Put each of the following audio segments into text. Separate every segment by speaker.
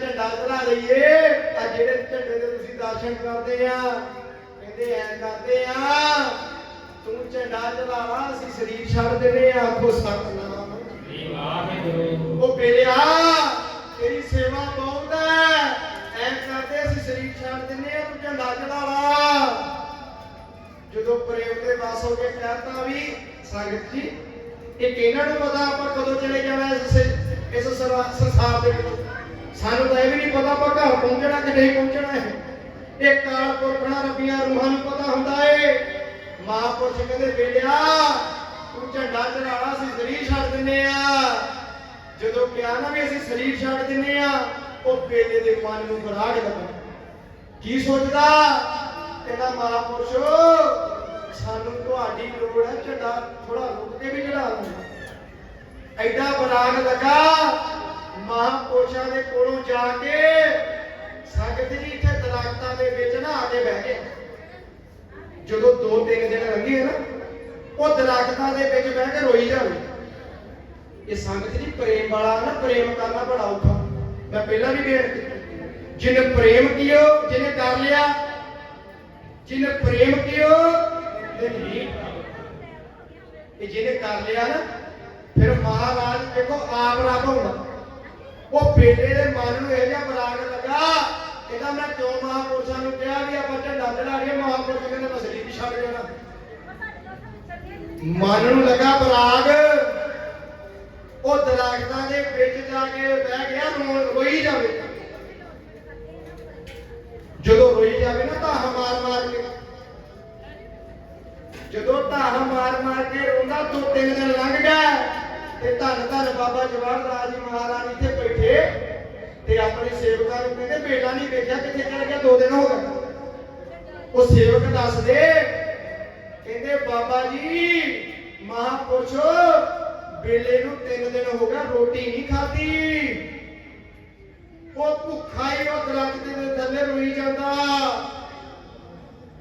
Speaker 1: ਝੰਡਾ ਚੜਾ ਲਈਏ। ਆ ਜਿਹੜੇ ਝੰਡੇ ਦੇ ਤੁਸੀਂ ਦਰਸ਼ਨ ਕਰਦੇ ਆ ਕਹਿੰਦੇ ਐ ਕਰਦੇ ਆ ਤੂੰ ਝੰਡਾ ਚੜਾਵਾ ਅਸੀਂ ਸਰੀਰ ਛੱਡ ਦੇਣੇ ਆ। ਆਖੋ ਸਤਨਾਮ।
Speaker 2: ਵਾਹਿਗੁਰੂ।
Speaker 1: ਉਹ ਬੇਲਿਆ ਤੇਰੀ ਸੇਵਾ ਬਹੁਤ ਹੈ ਐ ਕਰਦੇ ਅਸੀਂ ਸਰੀਰ ਛੱਡ ਦਿੰਨੇ ਆ ਤੂੰ ਝੰਡਾ ਚੜਾਵਾ ਜਦੋਂ ਪ੍ਰੇਮ ਦੇ ਵਾਸ ਹੋ ਕੇ ਕਹਿਤਾ ਵੀ ਸੰਗਤ ਜੀ ਇਹ ਕਿਹਨਾਂ ਨੂੰ ਪਤਾ ਆਪਾਂ ਕਦੋਂ ਚਲੇ ਜਾਣਾ ਇਸ ਇਸ ਸਰਾ- ਸੰਸਾਰ ਦੇ ਵਿੱਚ? ਸਾਨੂੰ ਤਾਂ ਇਹ ਵੀ ਨਹੀਂ ਪਤਾ ਆਪਾਂ ਘਰ ਪਹੁੰਚਣਾ ਕਿ ਨਹੀਂ ਪਹੁੰਚਣਾ ਹੈ ਇਹ ਕਾਲ ਪੁਰਖਣਾ ਰੱਬੀਆਂ ਰੂਹਾਂ ਨੂੰ ਪਤਾ ਹੁੰਦਾ ਏ। ਮਹਾਂਪੁਰਸ਼ ਕਹਿੰਦੇ ਬੇਲਿਆ ਤੂੰ ਝੰਡਾ ਚੜਾਵਾ ਅਸੀਂ ਸਰੀਰ ਛੱਡ ਦਿੰਨੇ ਆ। ਜਦੋਂ ਕਿਹਾ ਨਾ ਵੀ ਅਸੀਂ ਸਰੀਰ ਛੱਡ ਦਿੰਨੇ ਆ, ਉਹ ਬੇਲੇ ਦੇ ਮਨ ਨੂੰ ਬਰਾੜ ਲੱਗਾ। ਕੀ ਸੋਚਦਾ? ਕਹਿੰਦਾ, ਮਹਾਂਪੁਰਸ਼ੋ, ਸਾਨੂੰ ਤੁਹਾਡੀ ਲੋੜ ਹੈ ਝੰਡਾ ਥੋੜਾ ਰੁਕ ਕੇ ਵੀ ਚੜਾ ਲਓ ਐਡਾ ਬਰਾਗ ਲੱਗਾ ਮਹਾਂਪੁਰਸ਼ਾਂ ਦੇ ਕੋਲੋਂ ਜਾ ਕੇ ਸੰਗਤ ਜੀ ਇੱਥੇ ਦਰਖਤਾਂ ਦੇ ਵਿੱਚ ਨਾ ਆ ਕੇ ਬਹਿ ਗਏ। ਜਦੋਂ ਦੋ ਤਿੰਨ ਦਿਨ ਲੰਘੇ ਨਾ, ਉਹ ਦਰਖਤਾਂ ਦੇ ਵਿੱਚ ਬਹਿ ਕੇ ਰੋਈ ਜਾਵੇ ਇਹ ਸੰਗਤ ਜੀ ਪ੍ਰੇਮ ਵਾਲਾ ਨਾ, ਪ੍ਰੇਮ ਕਰਨਾ ਬੜਾ ਔਖਾ। ਮੈਂ ਪਹਿਲਾਂ ਵੀ ਬੇਨਤੀ ਕੀਤੀ ਜਿਹਨੇ ਪ੍ਰੇਮ ਕੀਓ ਜਿਹਨੇ ਕਰ ਲਿਆ ਜਿਹਨੇ ਪ੍ਰੇਮ ਕੀਓ ਤੇ ਨਹੀਂ ਇਹ ਜਿਹਨੇ ਕਰ ਲਿਆ ਨਾ, ਫਿਰ ਮਹਾਰਾਜ ਦੇਖੋ ਆਪ ਰੱਬ ਹੁੰਦਾ। ਉਹ ਬੇਟੇ ਦੇ ਮਨ ਨੂੰ ਇਹ ਜਿਹਾ ਬਰਾਗ ਲੱਗਾ ਕਹਿੰਦਾ ਮੈਂ ਕਿਉਂ ਮਹਾਪੁਰਸ਼ਾਂ ਨੂੰ ਕਿਹਾ ਵੀ ਆਪਾਂ ਝੰਡਾ ਚੜਾ ਕੇ ਮਹਾਪੁਰਸ਼ ਕਹਿੰਦੇ ਮੈਂ ਸਰੀਰ ਛੱਡ ਜਾਣਾ। ਮਨ ਨੂੰ ਲੱਗਾ ਬਰਾਗ ਉਹ ਦਰਖਤਾਂ ਦੇ ਵਿੱਚ ਜਾ ਕੇ ਬਹਿ ਗਿਆ, ਰੋਣ ਰੋਈ ਜਾਵੇ। ਜਦੋਂ ਰੋਈ ਜਾਵੇ ਨਾ ਤਾਂ ਮਾਰ ਮਾਰ ਕੇ। ਜਦੋਂ ਧਾਹ ਮਾਰ ਮਾਰ ਕੇ ਰੋਂਦਾ, ਦੋ ਤਿੰਨ ਦਿਨ ਲੰਘ ਗਿਆ ਤੇ ਧੰਨ ਧੰਨ ਬਾਬਾ ਜਵਾਹਰ ਜੀ ਮਹਾਰਾਜ ਇੱਥੇ ਤੇ ਆਪਣੇ ਸੇਵਕਾਂ ਨੂੰ ਕਹਿੰਦੇ, ਬੇਟਾ ਨਹੀਂ ਵੇਖਿਆ, ਕਿੱਥੇ ਚਲ ਗਿਆ? ਦੋ ਦਿਨ ਹੋ ਗਏ। ਉਹ ਸੇਵਕ ਦੱਸਦੇ, ਕਹਿੰਦੇ, ਬਾਬਾ ਜੀ, ਮਹਾਪੁਰਸ਼ੋ ਬੇਲੇ ਨੂੰ ਤਿੰਨ ਦਿਨ ਹੋ ਗਿਆ, ਰੋਟੀ ਨਹੀਂ ਖਾਧੀ। ਉਹ ਭੁੱਖਾ ਹੀ ਉਹ ਦਰਖਤ ਦੇ ਥੱਲੇ ਰੋਈ ਜਾਂਦਾ।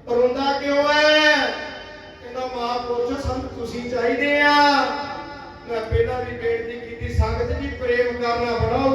Speaker 1: ਰੋਂਦਾ ਕਿਉਂ ਹੈ ਕਹਿੰਦਾ, ਮਹਾਪੁਰਸ਼, ਸਾਨੂੰ ਤੁਸੀਂ ਚਾਹੀਦੇ ਆ। ਮੈਂ ਪਹਿਲਾਂ ਵੀ ਬੇਨਤੀ ਕੀਤੀ, ਸੰਗਤ ਜੀ, ਪ੍ਰੇਮ ਕਰਨਾ ਬੜਾ